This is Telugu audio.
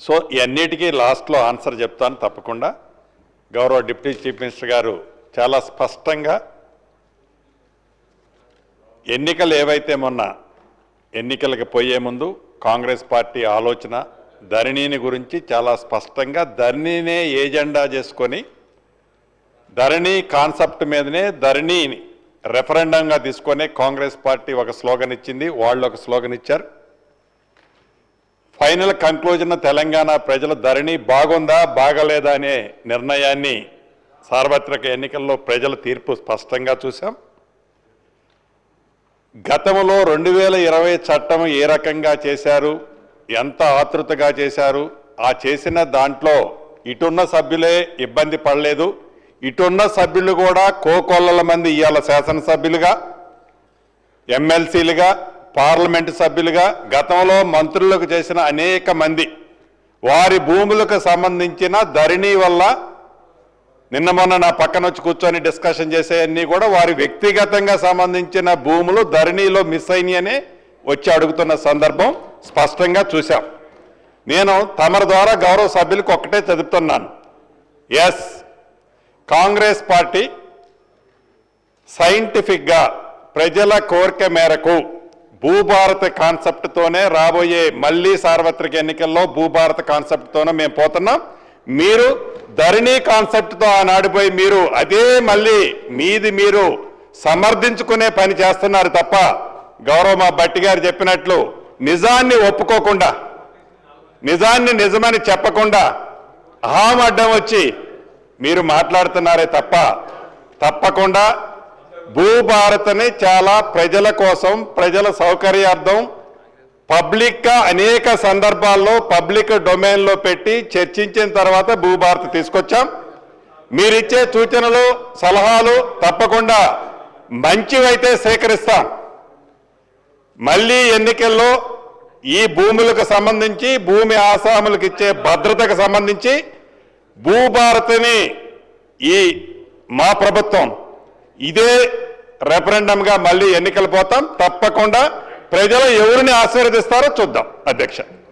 సో ఇవన్నిటికీ లాస్ట్లో ఆన్సర్ చెప్తాను తప్పకుండా. గౌరవ డిప్యూటీ చీఫ్ మినిస్టర్ గారు చాలా స్పష్టంగా ఎన్నికలు ఏవైతే మొన్న ఎన్నికలకు పోయే ముందు కాంగ్రెస్ పార్టీ ఆలోచన ధరణిని గురించి చాలా స్పష్టంగా ధరణినే ఏజెండా చేసుకొని ధరణి కాన్సెప్ట్ మీదనే ధరణిని రెఫరెండంగా తీసుకొని కాంగ్రెస్ పార్టీ ఒక స్లోగన్ ఇచ్చింది వాళ్ళు ఒక స్లోగన్ ఇచ్చారు. ఫైనల్ కంక్లూజన్ తెలంగాణ ప్రజల ధరణి బాగుందా బాగలేదా అనే నిర్ణయాన్ని సార్వత్రిక ఎన్నికల్లో ప్రజల తీర్పు స్పష్టంగా చూశాం. గతంలో రెండు వేల ఇరవై చట్టం ఏ రకంగా చేశారు ఎంత ఆతృతగా చేశారు ఆ చేసిన దాంట్లో ఇటున్న సభ్యులే ఇబ్బంది పడలేదు. ఇటున్న సభ్యులు కూడా కోకొల్లల మంది ఇవాళ శాసనసభ్యులుగా ఎమ్మెల్సీలుగా పార్లమెంటు సభ్యులుగా గతంలో మంత్రులకు చేసిన అనేక మంది వారి భూములకు సంబంధించిన ధరణి వల్ల నిన్న మొన్న నా పక్కన వచ్చి కూర్చొని డిస్కషన్ చేసేవన్నీ కూడా వారి వ్యక్తిగతంగా సంబంధించిన భూములు ధరణిలో మిస్ అయినాయని వచ్చి అడుగుతున్న సందర్భం స్పష్టంగా చూశాం. నేను తమరి ద్వారా గౌరవ సభ్యులకు ఒక్కటే చదువుతున్నాను ఎస్ కాంగ్రెస్ పార్టీ సైంటిఫిక్గా ప్రజల కోరిక మేరకు భూభారత కాన్సెప్ట్తోనే రాబోయే మళ్ళీ సార్వత్రిక ఎన్నికల్లో భూభారత కాన్సెప్ట్తోనే మేము పోతున్నాం. మీరు ధరణి కాన్సెప్ట్తో ఆనాడిపోయి మీరు అదే మళ్ళీ మీది మీరు సమర్థించుకునే పని చేస్తున్నారు తప్ప గౌరవ మా భట్టి గారు చెప్పినట్లు నిజాన్ని ఒప్పుకోకుండా నిజాన్ని నిజమని చెప్పకుండా అహాం అడ్డం వచ్చి మీరు మాట్లాడుతున్నారే తప్ప తప్పకుండా భూభారత్ని చాలా ప్రజల కోసం ప్రజల సౌకర్యార్థం. పబ్లిక్గా అనేక సందర్భాల్లో పబ్లిక్ డొమైన్లో పెట్టి చర్చించిన తర్వాత భూభారత్ తీసుకొచ్చాం. మీరిచ్చే సూచనలు సలహాలు తప్పకుండా మంచివైతే సేకరిస్తాం. మళ్ళీ ఎన్నికల్లో ఈ భూములకు సంబంధించి భూమి ఆసాములకు ఇచ్చే భద్రతకు సంబంధించి భూభారతిని ఈ మా ప్రభుత్వం ఇదే రెఫరెండంగా మళ్ళీ ఎన్నికలు పోతాం. తప్పకుండా ప్రజలు ఎవరిని ఆశీర్వదిస్తారో చూద్దాం. అధ్యక్ష.